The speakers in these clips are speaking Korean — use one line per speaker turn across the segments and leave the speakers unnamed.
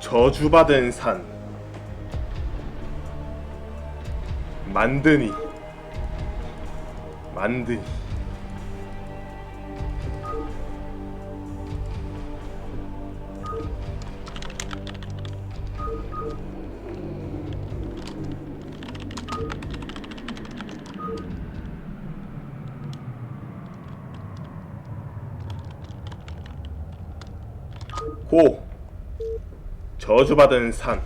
저주받은 산. 만드니. 만드니. 고 저주받은 산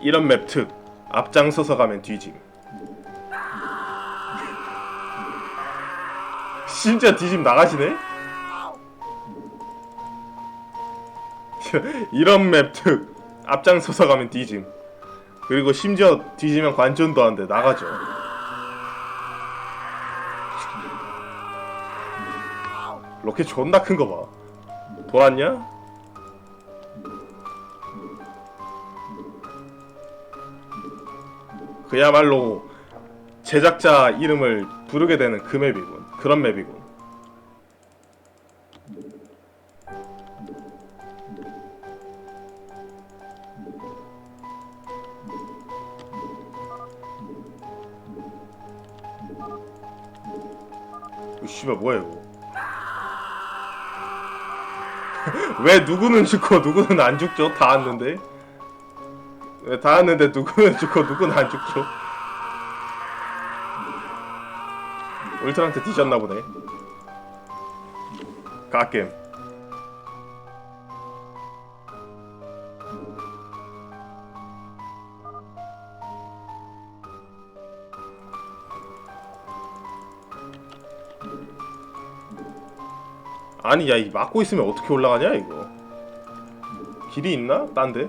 이런 맵 특 앞장서서 가면 뒤짐 진짜 뒤짐 나가시네? 이런 맵 특 앞장서서 가면 뒤짐. 그리고 심지어 뒤지면 관전도 하는데 나가죠. 로켓 존나 큰 거 봐. 돌았냐? 그야말로 제작자 이름을 부르게 되는 그 맵이군. 그런 맵이군 씨발 뭐야 이거 왜 누구는 죽고 누구는 안 죽죠? 다 왔는데 왜 다 왔는데 누구는 죽고 누구는 안 죽죠? 울트라한테 뒤졌나 보네 가겜 아니 야이 막고 있으면 어떻게 올라가냐 이거 길이 있나? 딴데?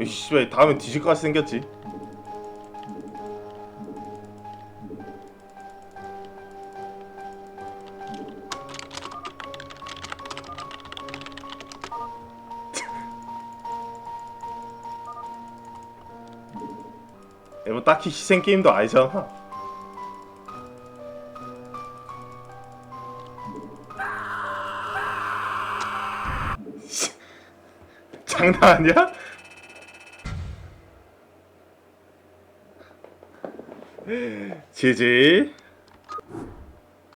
이씨 왜 다음에 뒤질 것 같이 생겼지? 뭐 딱히 희생 게임도 아니잖아. 장난 아니야? 지지